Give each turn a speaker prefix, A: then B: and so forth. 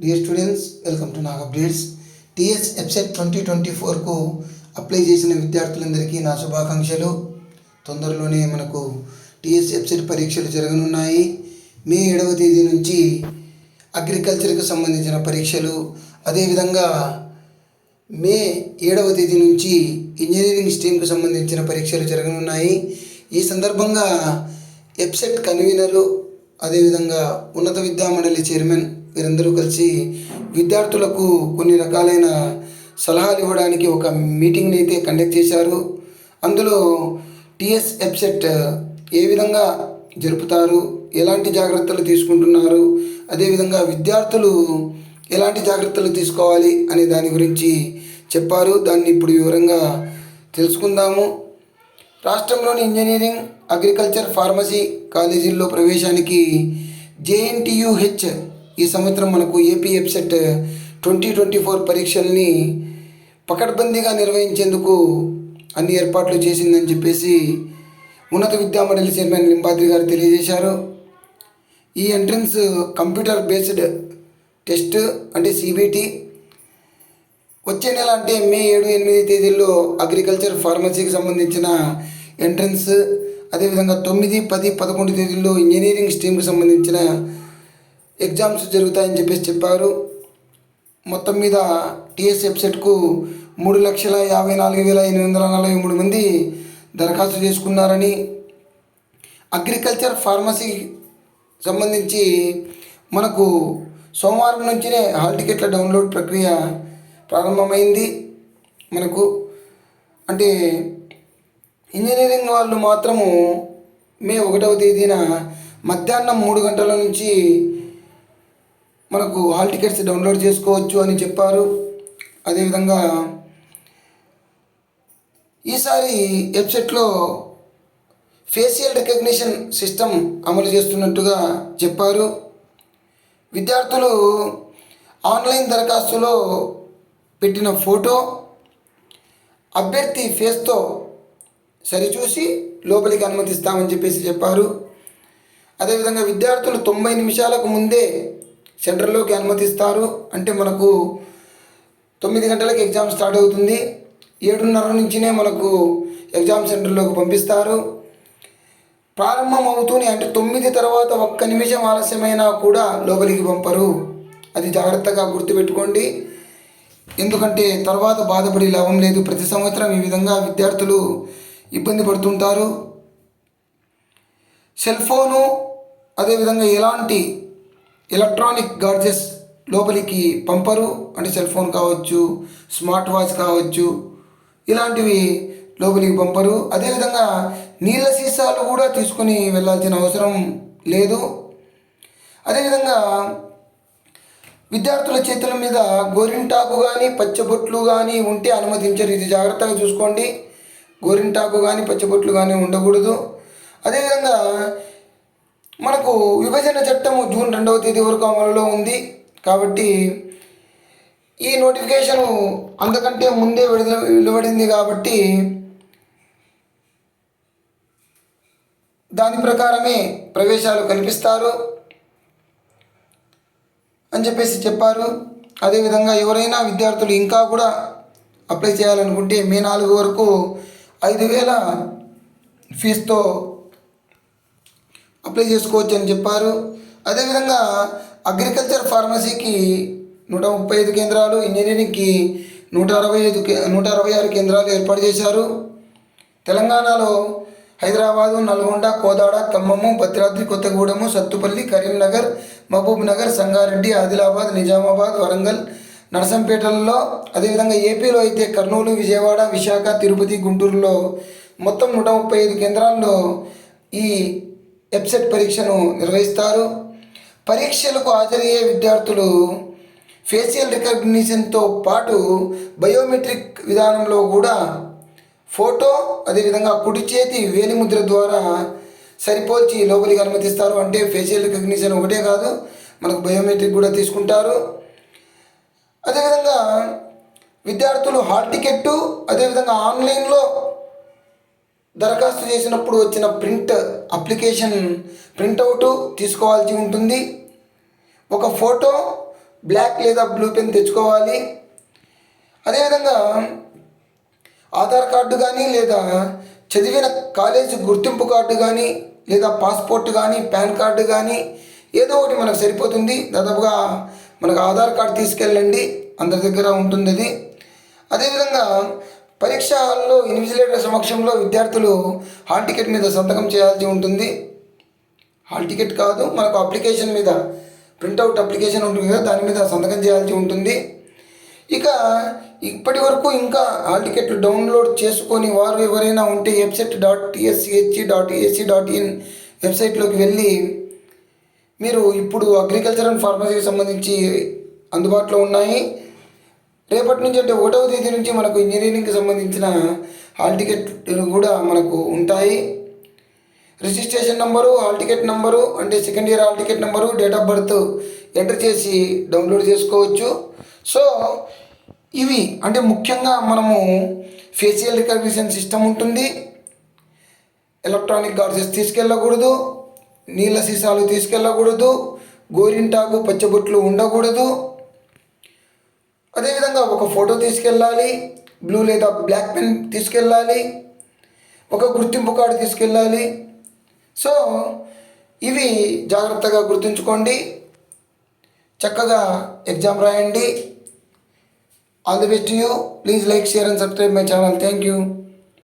A: Dear students welcome to Nag updates TS website twenty twenty fork apply చేసిన విద్యార్థులందరికీ నా శుభాకాంక్షలు. తొందరలోనే మనకు టీఎస్ వెబ్సైట్ పరీక్షలు జరగనున్నాయి. మే ఏడవ తేదీ నుంచి అగ్రికల్చర్కి సంబంధించిన పరీక్షలు. అదేవిధంగా మే ఏడవ తేదీ నుంచి ఇంజనీరింగ్ స్ట్రీమ్కి సంబంధించిన పరీక్షలు జరగనున్నాయి. ఈ సందర్భంగా ఎప్సెట్ కన్వీనరు అదేవిధంగా ఉన్నత విద్యా మండలి చైర్మన్ వీరందరూ కలిసి విద్యార్థులకు కొన్ని రకాలైన సలహాలు ఇవ్వడానికి ఒక మీటింగ్ని అయితే కండక్ట్ చేశారు. అందులో టిఎస్ ఎప్సెట్ ఏ విధంగా జరుపుతారు ఎలాంటి జాగ్రత్తలు తీసుకుంటున్నారు అదేవిధంగా విద్యార్థులు ఎలాంటి జాగ్రత్తలు తీసుకోవాలి అనే దాని గురించి చెప్పారు. దాన్ని ఇప్పుడు వివరంగా తెలుసుకుందాము. రాష్ట్రంలోని ఇంజనీరింగ్ అగ్రికల్చర్ ఫార్మసీ కాలేజీల్లో ప్రవేశానికి జేఎన్టీయుహెచ్ ఈ సంవత్సరం మనకు ఏపీ వెబ్సెట్ ట్వంటీ ట్వంటీ ఫోర్ పరీక్షల్ని పకడ్బందీగా నిర్వహించేందుకు అన్ని ఏర్పాట్లు చేసిందని చెప్పేసి ఉన్నత విద్యా మండలి చైర్మన్ లింబాద్రి గారు తెలియజేశారు. ఈ ఎంట్రన్స్ కంప్యూటర్ బేస్డ్ టెస్ట్ అంటే సిబిటి వచ్చే నెల అంటే మే ఏడు ఎనిమిది తేదీల్లో అగ్రికల్చర్ ఫార్మసీకి సంబంధించిన ఎంట్రన్స్ అదేవిధంగా తొమ్మిది పది పదకొండు తేదీల్లో ఇంజనీరింగ్ స్ట్రీమ్కి సంబంధించిన ఎగ్జామ్స్ జరుగుతాయని చెప్పేసి చెప్పారు. మొత్తం మీద టీఎస్ వెబ్సైట్కు మూడు లక్షల యాభై నాలుగు వేల ఎనిమిది వందల నలభై మూడు మంది దరఖాస్తు చేసుకున్నారని అగ్రికల్చర్ ఫార్మసీ సంబంధించి మనకు సోమవారం నుంచినే హాల్ టికెట్ల డౌన్లోడ్ ప్రక్రియ ప్రారంభమైంది. మనకు అంటే ఇంజనీరింగ్ వాళ్ళు మాత్రము మే ఒకటవ తేదీన మధ్యాహ్నం మూడు గంటల నుంచి మనకు హాల్ టికెట్స్ డౌన్లోడ్ చేసుకోవచ్చు అని చెప్పారు. అదేవిధంగా ఈసారి వెబ్సైట్లో ఫేషియల్ రికగ్నిషన్ సిస్టమ్ అమలు చేస్తున్నట్టుగా చెప్పారు. విద్యార్థులు ఆన్లైన్ దరఖాస్తులో పెట్టిన ఫోటో అభ్యర్థి ఫేస్తో సరిచూసి లోపలికి అనుమతిస్తామని చెప్పేసి చెప్పారు. అదేవిధంగా విద్యార్థులు తొంభై నిమిషాలకు ముందే సెంటర్లోకి అనుమతిస్తారు. అంటే మనకు తొమ్మిది గంటలకు ఎగ్జామ్ స్టార్ట్ అవుతుంది. ఏడున్నర నుంచినే మనకు ఎగ్జామ్ సెంటర్లోకి పంపిస్తారు. ప్రారంభం అవుతూనే అంటే తొమ్మిది తర్వాత ఒక్క నిమిషం ఆలస్యమైనా కూడా లోపలికి పంపరు. అది జాగ్రత్తగా గుర్తుపెట్టుకోండి. ఎందుకంటే తర్వాత బాధపడి లాభం లేదు. ప్రతి సంవత్సరం ఈ విధంగా విద్యార్థులు ఇబ్బంది పడుతుంటారు. సెల్ ఫోను అదేవిధంగా ఎలాంటి ఎలక్ట్రానిక్ గాడ్జెస్ లోపలికి పంపరు అంటే సెల్ ఫోన్ కావచ్చు స్మార్ట్ వాచ్ కావచ్చు ఇలాంటివి లోపలికి పంపరు. అదేవిధంగా నీళ్ళ సీసాలు కూడా తీసుకొని వెళ్ళాల్సిన అవసరం లేదు. అదేవిధంగా విద్యార్థుల చేతుల మీద గోరింటాకు కానీ పచ్చబొట్లు కానీ ఉంటే అనుమతించరు ఇది జాగ్రత్తగా చూసుకోండి. గోరింటాకు కానీ పచ్చబొట్లు కానీ ఉండకూడదు. అదేవిధంగా మనకు విభజన చట్టము జూన్ రెండవ తేదీ వరకు అమలులో ఉంది కాబట్టి ఈ నోటిఫికేషను అంతకంటే ముందే విడుదల వెలువడింది కాబట్టి దాని ప్రకారమే ప్రవేశాలు కల్పిస్తారు అని చెప్పేసి చెప్పారు. అదేవిధంగా ఎవరైనా విద్యార్థులు ఇంకా కూడా అప్లై చేయాలనుకుంటే మే నాలుగు వరకు ఐదు వేల ఫీజుతో అప్లై చేసుకోవచ్చు అని చెప్పారు. అదేవిధంగా అగ్రికల్చర్ ఫార్మసీకి నూట ముప్పై ఐదు కేంద్రాలు ఇంజనీరింగ్కి నూట అరవై ఐదు కే- నూట అరవై ఆరు కేంద్రాలు ఏర్పాటు చేశారు. తెలంగాణలో హైదరాబాదు నల్గొండ కోదాడ ఖమ్మము భద్రాద్రి కొత్తగూడెము సత్తుపల్లి కరీంనగర్ మహబూబ్ నగర్ సంగారెడ్డి ఆదిలాబాద్ నిజామాబాద్ వరంగల్ నరసంపేటలలో అదేవిధంగా ఏపీలో అయితే కర్నూలు విజయవాడ విశాఖ తిరుపతి గుంటూరులో మొత్తం నూట ముప్పై ఐదు కేంద్రాల్లో ఈ వెబ్సెట్ పరీక్షను నిర్వహిస్తారు. పరీక్షలకు హాజరయ్యే విద్యార్థులు ఫేషియల్ రికగ్నిషన్తో పాటు బయోమెట్రిక్ విధానంలో కూడా ఫోటో అదేవిధంగా కుడి చేతి వేలిముద్ర ద్వారా సరిపోల్చి లోపలికి అనుమతిస్తారు. అంటే ఫేషియల్ రికగ్నిషన్ ఒకటే కాదు మనకు బయోమెట్రిక్ కూడా తీసుకుంటారు. అదేవిధంగా విద్యార్థులు హాల్ టికెట్టు అదేవిధంగా ఆన్లైన్లో దరఖాస్తు చేసినప్పుడు వచ్చిన ప్రింట్ అప్లికేషన్ ప్రింటౌట్ తీసుకోవాల్సి ఉంటుంది. ఒక ఫోటో బ్లాక్ లేదా బ్లూ పెన్ తెచ్చుకోవాలి. అదేవిధంగా ఆధార్ కార్డు కానీ లేదా చదివిన కాలేజీ గుర్తింపు కార్డు కానీ లేదా పాస్పోర్ట్ కానీ పాన్ కార్డు కానీ ఏదో ఒకటి మనకు సరిపోతుంది. దాదాపుగా మనకు ఆధార్ కార్డు తీసుకెళ్ళండి. అందరి దగ్గర ఉంటుంది అది అదేవిధంగా పరీక్ష హాల్లో ఇన్విజిలేటర్ సమక్షంలో విద్యార్థులు హాల్ టికెట్ మీద సంతకం చేయాల్సి ఉంటుంది. హాల్ టికెట్ కాదు మనకు అప్లికేషన్ మీద ప్రింట్అవుట్ అప్లికేషన్ ఉంటుంది కదా దాని మీద సంతకం చేయాల్సి ఉంటుంది. ఇక ఇప్పటి వరకు ఇంకా హాల్ టికెట్లు డౌన్లోడ్ చేసుకొని వారు ఎవరైనా ఉంటే website dot TSCHE dot AC dot in వెబ్సైట్లోకి వెళ్ళి మీరు ఇప్పుడు అగ్రికల్చర్ అండ్ ఫార్మసీకి సంబంధించి అందుబాటులో ఉన్నాయి. రేపటి నుంచి అంటే ఒకటవ తేదీ నుంచి మనకు ఇంజనీరింగ్కి సంబంధించిన హాల్ టికెట్ కూడా మనకు ఉంటాయి. Registration number hall ticket number అంటే second year hall ticket number date of birth enter చేసి డౌన్లోడ్ చేసుకోవచ్చు. సో ఇవి అంటే ముఖ్యంగా మనము ఫేషియల్ రికగ్నిషన్ సిస్టమ్ ఉంటుంది. ఎలక్ట్రానిక్ గార్జెస్ తీసుకెళ్ళకూడదు. నీళ్ళ సీసాలు తీసుకెళ్ళకూడదు. గోరింటాకు పచ్చబొట్లు ఉండకూడదు. అదేవిధంగా ఒక ఫోటో తీసుకెళ్ళాలి బ్లూ లేదా బ్లాక్ పెన్ తీసుకెళ్ళాలి ఒక గుర్తింపు కార్డు తీసుకెళ్ళాలి. సో ఇవి జాగ్రత్తగా గుర్తుంచుకోండి. చక్కగా ఎగ్జామ్ రాయండి. All the best you please like share and subscribe my channel thank you